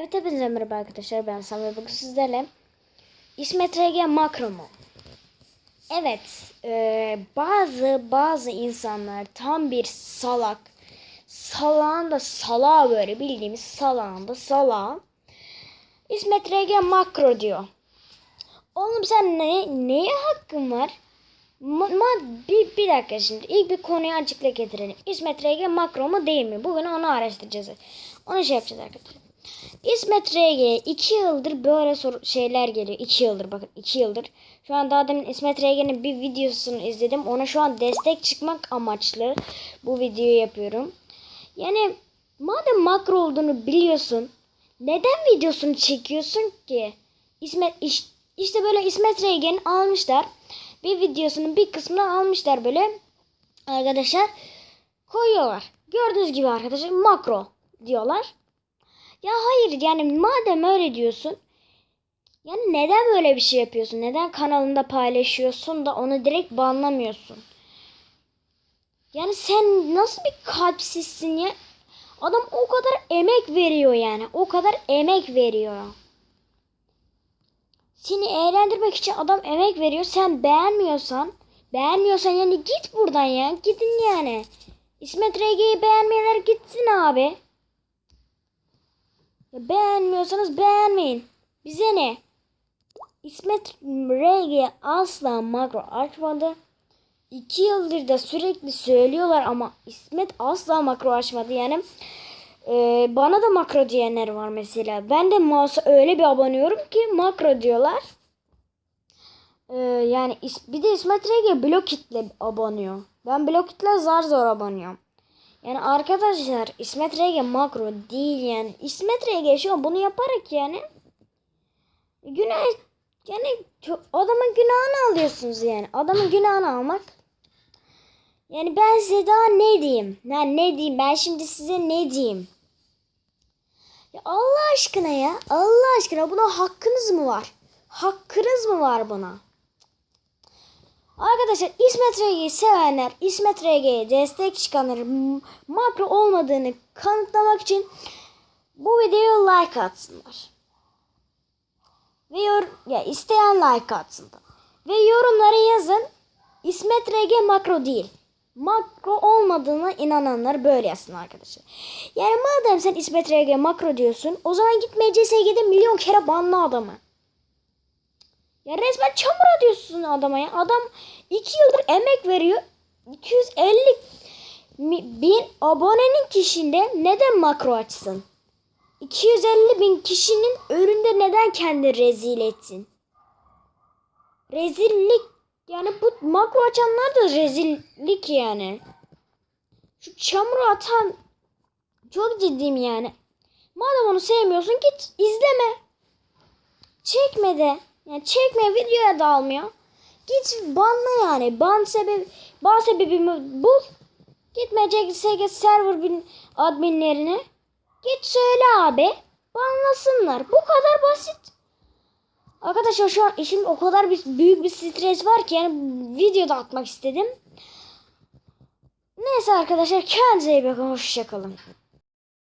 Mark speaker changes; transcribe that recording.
Speaker 1: Evet hepinize merhaba arkadaşlar ben Sam ve bugün sizlerle İsmet RG makro mu? Evet e, bazı bazı insanlar tam bir salak salağın da salağı böyle bildiğimiz salağın da salağı İsmet RG makro diyor. Oğlum sen ne, neye hakkın var? Ma, ma- bir, bir dakika şimdi ilk bir konuyu açıkla getirelim. İsmet RG makro mu değil mi? Bugün onu araştıracağız. Onu şey yapacağız arkadaşlar. İsmet RG 2 yıldır böyle soru, şeyler geliyor. 2 yıldır bakın 2 yıldır. Şu an daha demin İsmet RG'nin bir videosunu izledim. Ona şu an destek çıkmak amaçlı bu videoyu yapıyorum. Yani madem makro olduğunu biliyorsun neden videosunu çekiyorsun ki? İsmet iş, işte böyle İsmet RG'nin almışlar. Bir videosunun bir kısmını almışlar böyle. Arkadaşlar koyuyorlar. Gördüğünüz gibi arkadaşlar makro diyorlar. Ya hayır yani madem öyle diyorsun yani neden böyle bir şey yapıyorsun? Neden kanalında paylaşıyorsun da onu direkt banlamıyorsun? Yani sen nasıl bir kalpsizsin ya? Adam o kadar emek veriyor yani. O kadar emek veriyor. Seni eğlendirmek için adam emek veriyor. Sen beğenmiyorsan, beğenmiyorsan yani git buradan ya. Gidin yani. İsmet RG'yi beğenmeyenler gitsin abi. Ya beğenmiyorsanız beğenmeyin. Bize ne? İsmet RG asla makro açmadı. İki yıldır da sürekli söylüyorlar ama İsmet asla makro açmadı. Yani e, bana da makro diyenler var mesela. Ben de mouse'a öyle bir abanıyorum ki makro diyorlar. E, yani bir de İsmet RG blok kitle abanıyor. Ben blok kitle zar zor abanıyorum. Yani arkadaşlar İsmet RG makro değil yani. İsmet RG şu an bunu yaparak yani günah yani adamın günahını alıyorsunuz yani. Adamın günahını almak. Yani ben size daha ne diyeyim? Ya ne diyeyim? Ben şimdi size ne diyeyim? Ya Allah aşkına ya. Allah aşkına buna hakkınız mı var? Hakkınız mı var buna? Arkadaşlar İsmet RG'yi sevenler, İsmet RG'ye destek çıkanlar m- makro olmadığını kanıtlamak için bu videoya like atsınlar. Ve yor ya isteyen like atsın da. Ve yorumlara yazın İsmet RG makro değil. Makro olmadığına inananlar böyle yazsın arkadaşlar. Yani madem sen İsmet RG makro diyorsun o zaman git MCSG'de milyon kere banla adamı. Ya resmen çamur atıyorsun adama ya. Adam 2 yıldır emek veriyor. 250 mi- bin abonenin kişinde neden makro açsın? 250 bin kişinin önünde neden kendi rezil etsin? Rezillik yani bu makro açanlar da rezillik yani. Şu çamuru atan çok ciddiyim yani. Madem onu sevmiyorsun git izleme. Çekme de. Yani çekme videoya da almıyor. Git banla yani. Ban sebebi ban sebebimi bul. Gitme CSG server bin adminlerine. Git söyle abi. Banlasınlar. Bu kadar basit. Arkadaşlar şu an işim o kadar bir, büyük bir stres var ki yani videoda atmak istedim. Neyse arkadaşlar kendinize iyi bakın. Hoşçakalın.